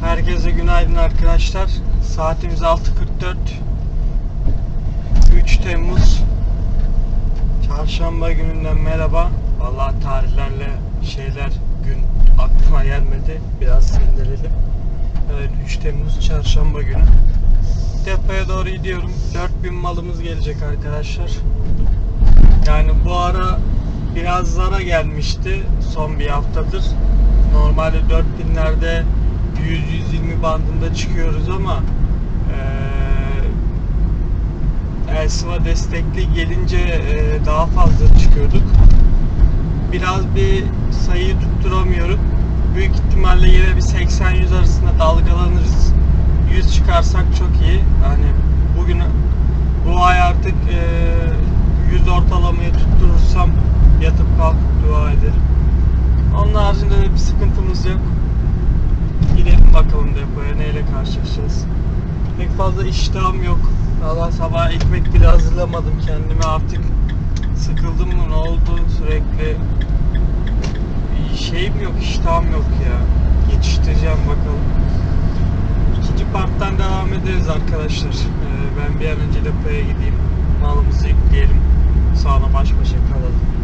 Herkese günaydın arkadaşlar. Saatimiz 6.44. 3 Temmuz Çarşamba gününden merhaba. Vallahi tarihlerle şeyler gün aklıma gelmedi. Biraz sindeledim. Evet 3 Temmuz Çarşamba günü. Depoya doğru gidiyorum. 4000 malımız gelecek arkadaşlar. Yani bu ara biraz zara gelmişti son bir haftadır. Normalde 4000'lerde 100-120 bandında çıkıyoruz ama eee Elsiva destekli gelince eee, daha fazla çıkıyorduk. Biraz bir sayıyı tutturamıyorum. Büyük ihtimalle yine bir 80-100 arasında dalgalanırız. 100 çıkarsak çok iyi. Yani bugün bu ay artık eee 100 ortalamayı tutturursam yatıp kalkıp dua ederim. Onun haricinde de bir sıkıntımız yok. Gidelim bakalım depoya neyle karşılaşacağız. Pek fazla iştahım yok. Valla sabah ekmek bile hazırlamadım kendime artık. Sıkıldım mı ne oldu sürekli. Bir şeyim yok iştahım yok ya. Yetiştireceğim bakalım. İkinci parttan devam ederiz arkadaşlar. Ee, ben bir an önce depoya gideyim. Malımızı yükleyelim. Sonra baş başa kalalım.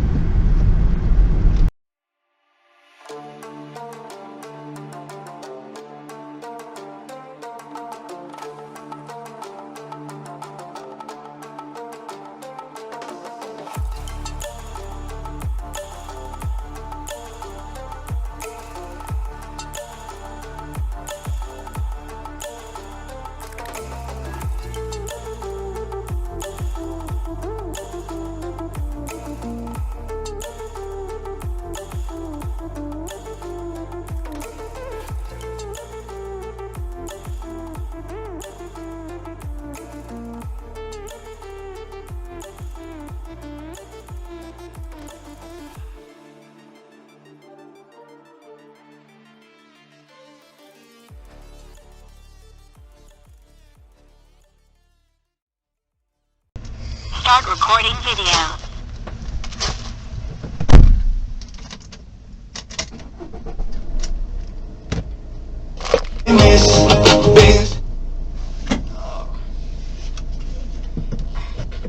Start recording video.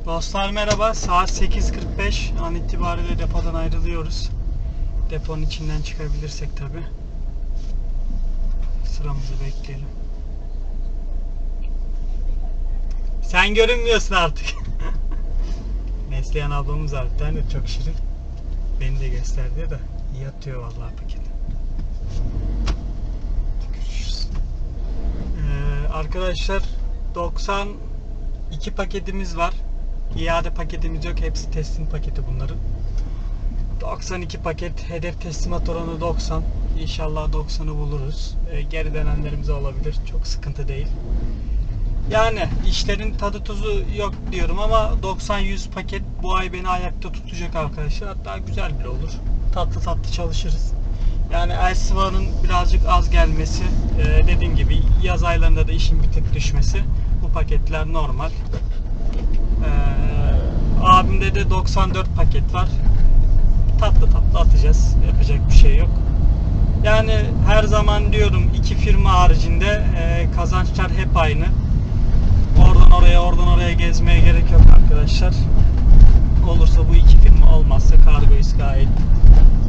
Dostlar merhaba. Saat 8.45 an itibariyle depodan ayrılıyoruz. Deponun içinden çıkabilirsek tabi. Sıramızı bekleyelim. Sen görünmüyorsun artık. Neslihan ablamız var. Bir tane çok şirin. Beni de gösterdi de iyi atıyor vallahi paket. Görüşürüz. Ee, arkadaşlar 92 paketimiz var. İade paketimiz yok. Hepsi teslim paketi bunların. 92 paket. Hedef teslimat oranı 90. İnşallah 90'ı buluruz. Ee, geri dönenlerimiz olabilir. Çok sıkıntı değil. Yani işlerin tadı tuzu yok diyorum ama 90-100 paket bu ay beni ayakta tutacak arkadaşlar. Hatta güzel bile olur. Tatlı tatlı çalışırız. Yani Elsiva'nın birazcık az gelmesi, e, dediğim gibi yaz aylarında da işin bir tık düşmesi bu paketler normal. Ee, abimde de 94 paket var. Tatlı tatlı atacağız. Yapacak bir şey yok. Yani her zaman diyorum iki firma haricinde e, kazançlar hep aynı. Oradan oraya oradan oraya gezmeye gerek yok arkadaşlar. Olursa bu iki firma olmazsa kargoyuz gayet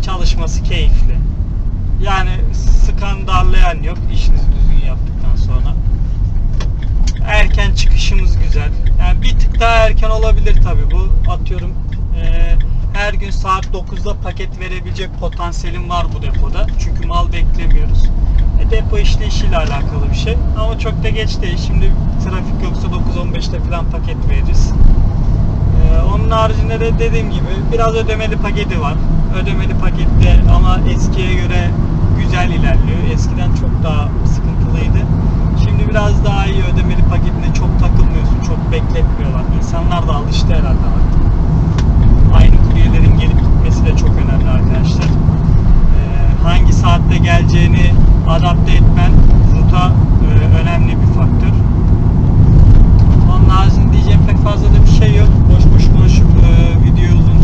çalışması keyifli. Yani sıkan darlayan yok işinizi düzgün yaptıktan sonra. Erken çıkışımız güzel. Yani bir tık daha erken olabilir tabi bu. Atıyorum eee, her gün saat 9'da paket verebilecek potansiyelim var bu depoda. Çünkü mal beklemiyoruz. E, depo işleyişiyle alakalı bir şey. Ama çok da geç değil. Şimdi trafik yoksa 9-15'te falan paket veririz. Ee, onun haricinde de dediğim gibi biraz ödemeli paketi var. Ödemeli pakette ama eskiye göre güzel ilerliyor. Eskiden çok daha sıkıntılıydı. Şimdi biraz daha iyi ödemeli paketine çok takılmıyorsun. Çok bekletmiyorlar. İnsanlar da alıştı herhalde artık. Aynı kuryelerin gelip gitmesi de çok önemli arkadaşlar. Ee, hangi saatte geleceğini adapte etmen ruta e, önemli bir faktör. Onun haricinde diyeceğim pek fazla da bir şey yok. Boş boş konuşup e, video uzun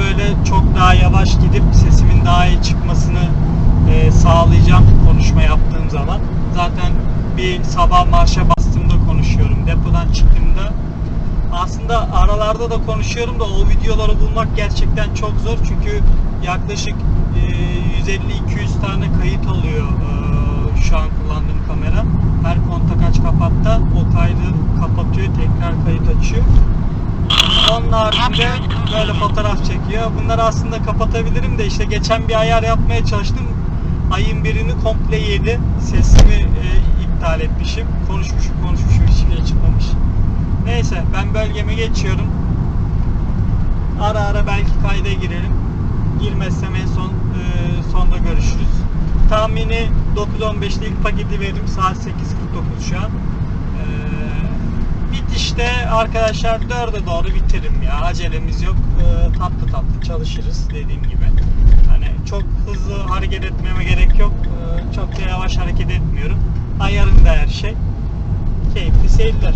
böyle çok daha yavaş gidip sesimin daha iyi çıkmasını e, sağlayacağım konuşma yaptığım zaman. Zaten bir sabah marşa bastığımda konuşuyorum. Depodan çıktığımda aslında aralarda da konuşuyorum da o videoları bulmak gerçekten çok zor. Çünkü yaklaşık e, 150-200 tane kayıt oluyor e, şu an kullandığım kamera. Her kontak aç kapatta o kaydı kapatıyor, tekrar kayıt açıyor. Onun haricinde böyle fotoğraf çekiyor. Bunları aslında kapatabilirim de işte geçen bir ayar yapmaya çalıştım. Ayın birini komple yedi. Sesimi e, iptal etmişim. Konuşmuşum konuşmuşum hiçbir şey çıkmamış. Neyse ben bölgeme geçiyorum. Ara ara belki kayda girerim. Girmezsem en son e, sonda görüşürüz. Tahmini 9.15'te ilk paketi veririm. Saat 8.49 şu an. E, bitişte arkadaşlar 4'e doğru bitiririm ya. Acelemiz yok. E, tatlı tatlı çalışırız dediğim gibi. Hani çok hızlı hareket etmeme gerek yok. E, çok da yavaş hareket etmiyorum. Ayarında her şey. Keyifli seyirler.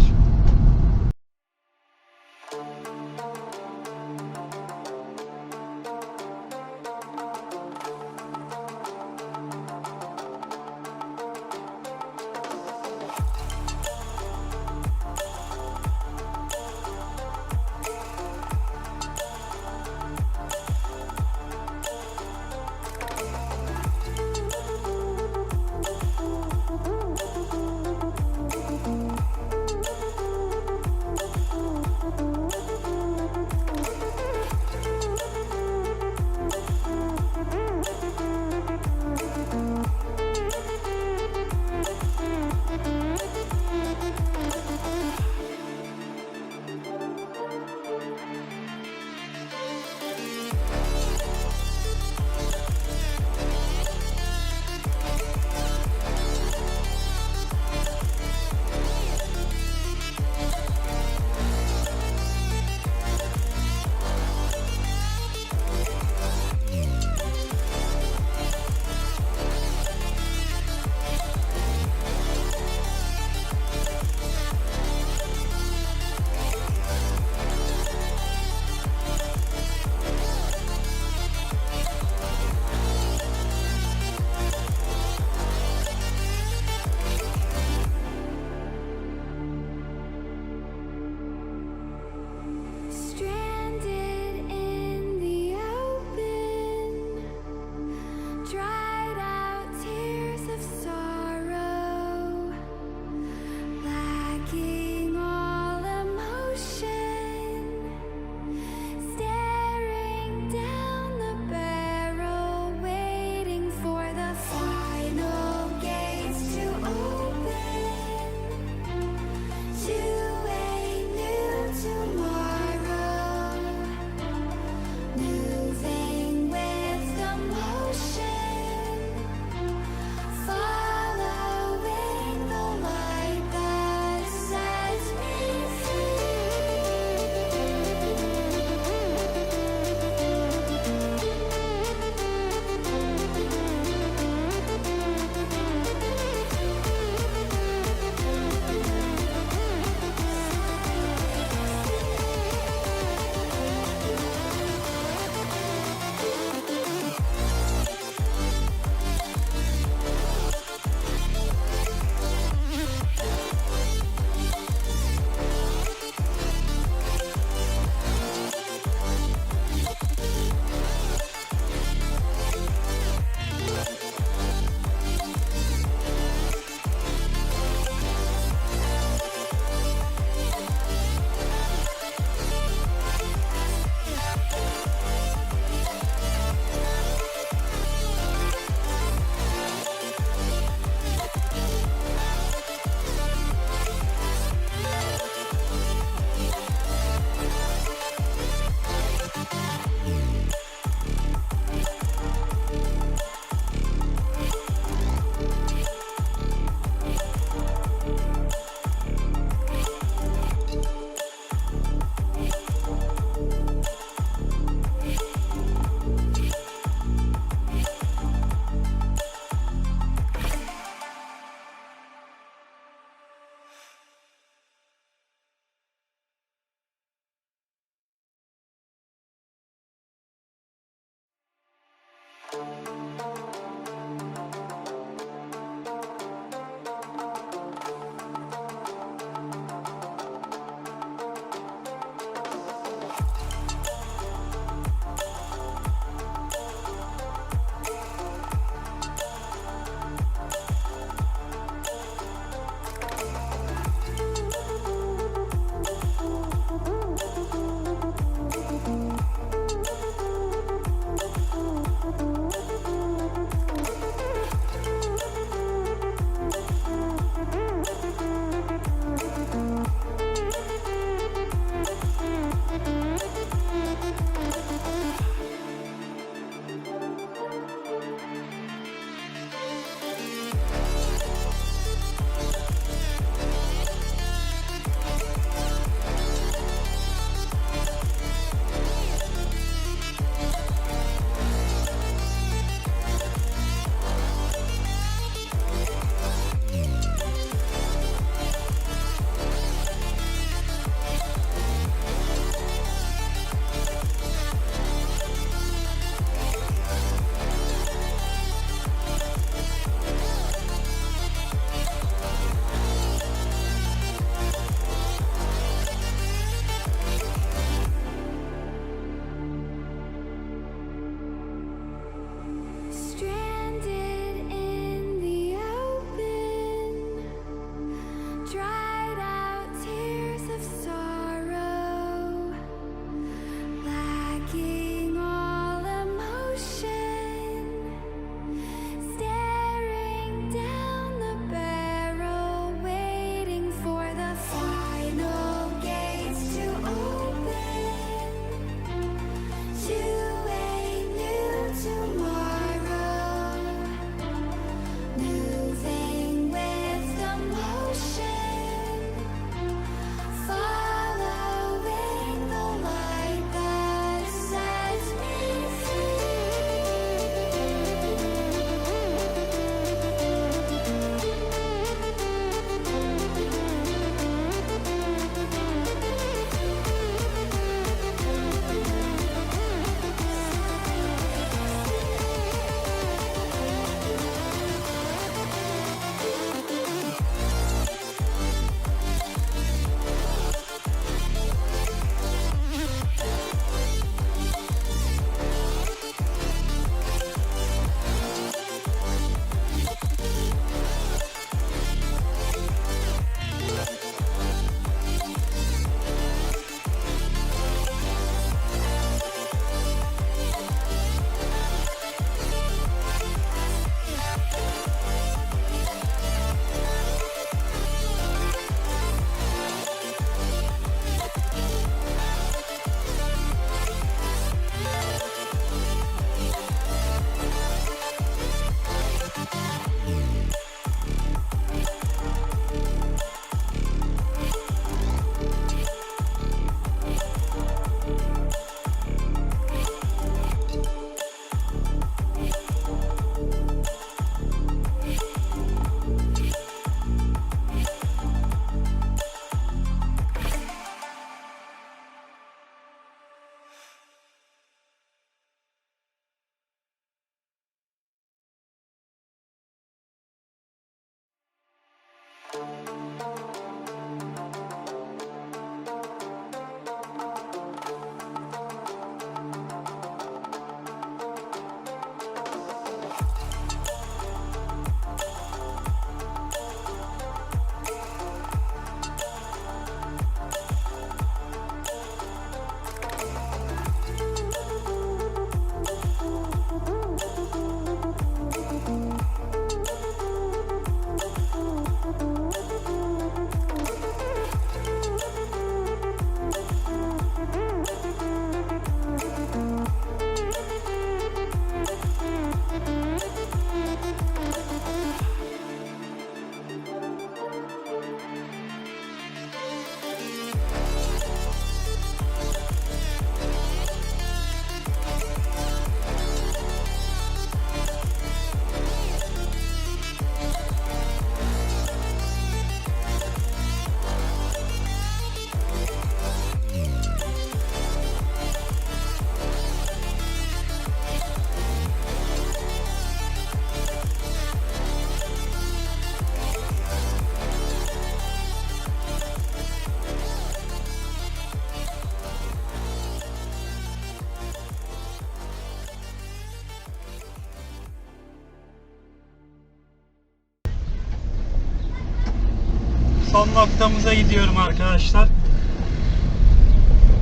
Son noktamıza gidiyorum arkadaşlar.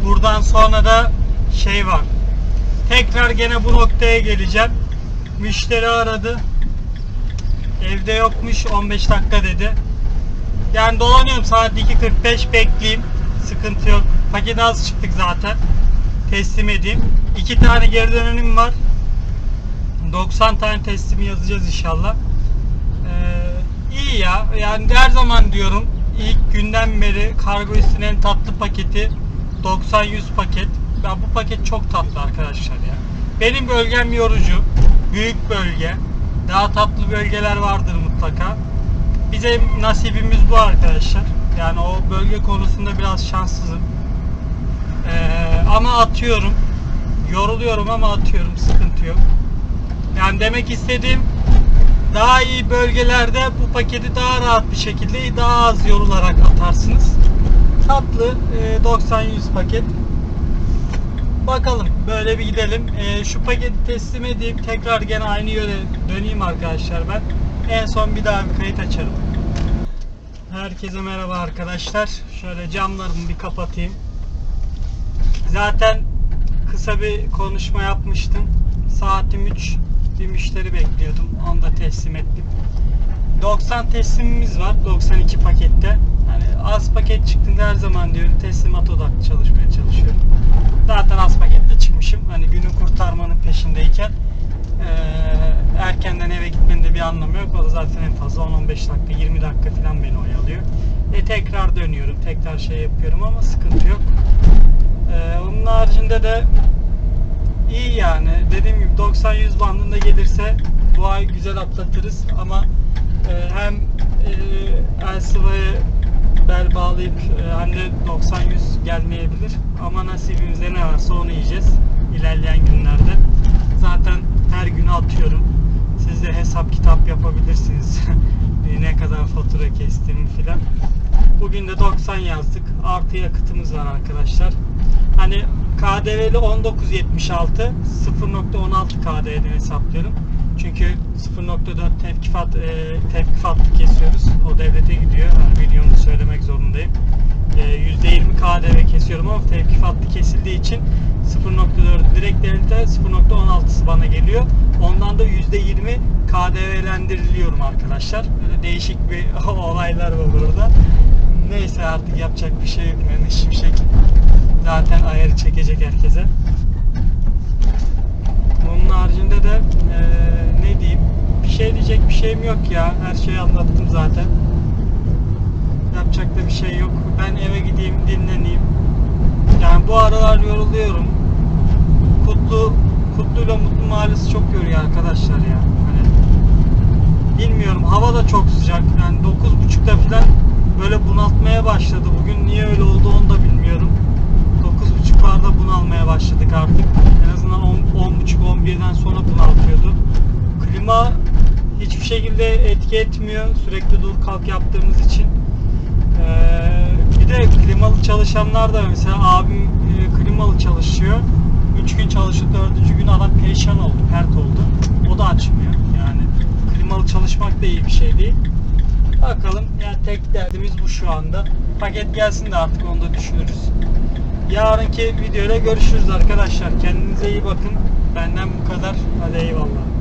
Buradan sonra da şey var. Tekrar gene bu noktaya geleceğim. Müşteri aradı. Evde yokmuş 15 dakika dedi. Yani dolanıyorum saat 2.45 bekleyeyim. Sıkıntı yok. Paket az çıktık zaten. Teslim edeyim. İki tane geri dönüşüm var. 90 tane teslimi yazacağız inşallah. Ee, iyi ya. Yani her zaman diyorum ilk günden beri kargo üstüne en tatlı paketi 90-100 paket. Ya bu paket çok tatlı arkadaşlar ya. Benim bölgem yorucu. Büyük bölge. Daha tatlı bölgeler vardır mutlaka. Bize nasibimiz bu arkadaşlar. Yani o bölge konusunda biraz şanssızım. Ee, ama atıyorum. Yoruluyorum ama atıyorum. Sıkıntı yok. Yani demek istediğim daha iyi bölgelerde bu paketi daha rahat bir şekilde daha az yorularak atarsınız. Tatlı e, 90-100 paket. Bakalım böyle bir gidelim. E, şu paketi teslim edeyim. Tekrar gene aynı yöne döneyim arkadaşlar ben. En son bir daha bir kayıt açarım. Herkese merhaba arkadaşlar. Şöyle camlarımı bir kapatayım. Zaten kısa bir konuşma yapmıştım. Saatim 3. Bir müşteri bekliyordum. Onu da teslim ettim. 90 teslimimiz var 92 pakette. Hani az paket çıktığında her zaman diyorum teslimat odaklı çalışmaya çalışıyorum. Zaten az pakette çıkmışım. Hani günü kurtarmanın peşindeyken eee, erkenden eve gitmenin de bir anlamı yok. O da zaten en fazla 10-15 dakika 20 dakika falan beni oyalıyor. E tekrar dönüyorum. Tekrar şey yapıyorum ama sıkıntı yok. Eee onun haricinde de iyi yani. Dediğim gibi 90-100 bandında gelirse bu ay güzel atlatırız ama e, hem e, Elsiva'ya bel bağlayıp e, hem de 90-100 gelmeyebilir ama nasibimizde ne varsa onu yiyeceğiz ilerleyen günlerde. Zaten her günü atıyorum. Siz de hesap kitap yapabilirsiniz. Ne kadar fatura kestiğimi filan. Bugün de 90 yazdık. Artı yakıtımız var arkadaşlar. Hani KDV'li 19.76 0.16 KDV'den hesaplıyorum. Çünkü 0.4 tevkifat e, tevkifatlı kesiyoruz. O devlete gidiyor. Yani videomda söylemek zorundayım. E, %20 KDV kesiyorum ama tevkifatlı kesildiği için 0.4 direkt devlete 0.16'sı bana geliyor. Ondan da %20 KDV'lendiriliyorum arkadaşlar. Böyle değişik bir olaylar var burada. Neyse artık yapacak bir şey yok. Mehmet Şimşek zaten ayarı çekecek herkese. Bunun haricinde de eee, ne diyeyim? Bir şey diyecek bir şeyim yok ya. Her şeyi anlattım zaten. Yapacak da bir şey yok. Ben eve gideyim, dinleneyim. Yani bu aralar yoruluyorum. Kutlu Kutlu'yla Mutlu Mahallesi çok yoruyor arkadaşlar ya. Hani bilmiyorum hava da çok sıcak. Yani 9.30'da falan böyle bunaltmaya başladı. Bugün niye öyle oldu onu da bilmiyorum. 9.30'larda bunalmaya başladık artık. En azından 10 10.30-11'den sonra bunaltıyordu. Klima hiçbir şekilde etki etmiyor. Sürekli dur kalk yaptığımız için. Ee, bir de klimalı çalışanlar da mesela abim e, klimalı çalışıyor. 3 gün çalıştı, 4. gün adam perişan oldu, pert oldu. O da açmıyor. Yani klimalı çalışmak da iyi bir şey değil. Bakalım yani tek derdimiz bu şu anda. Paket gelsin de artık onu da düşünürüz. Yarınki videoyla görüşürüz arkadaşlar. Kendinize iyi bakın. Benden bu kadar. Hadi eyvallah.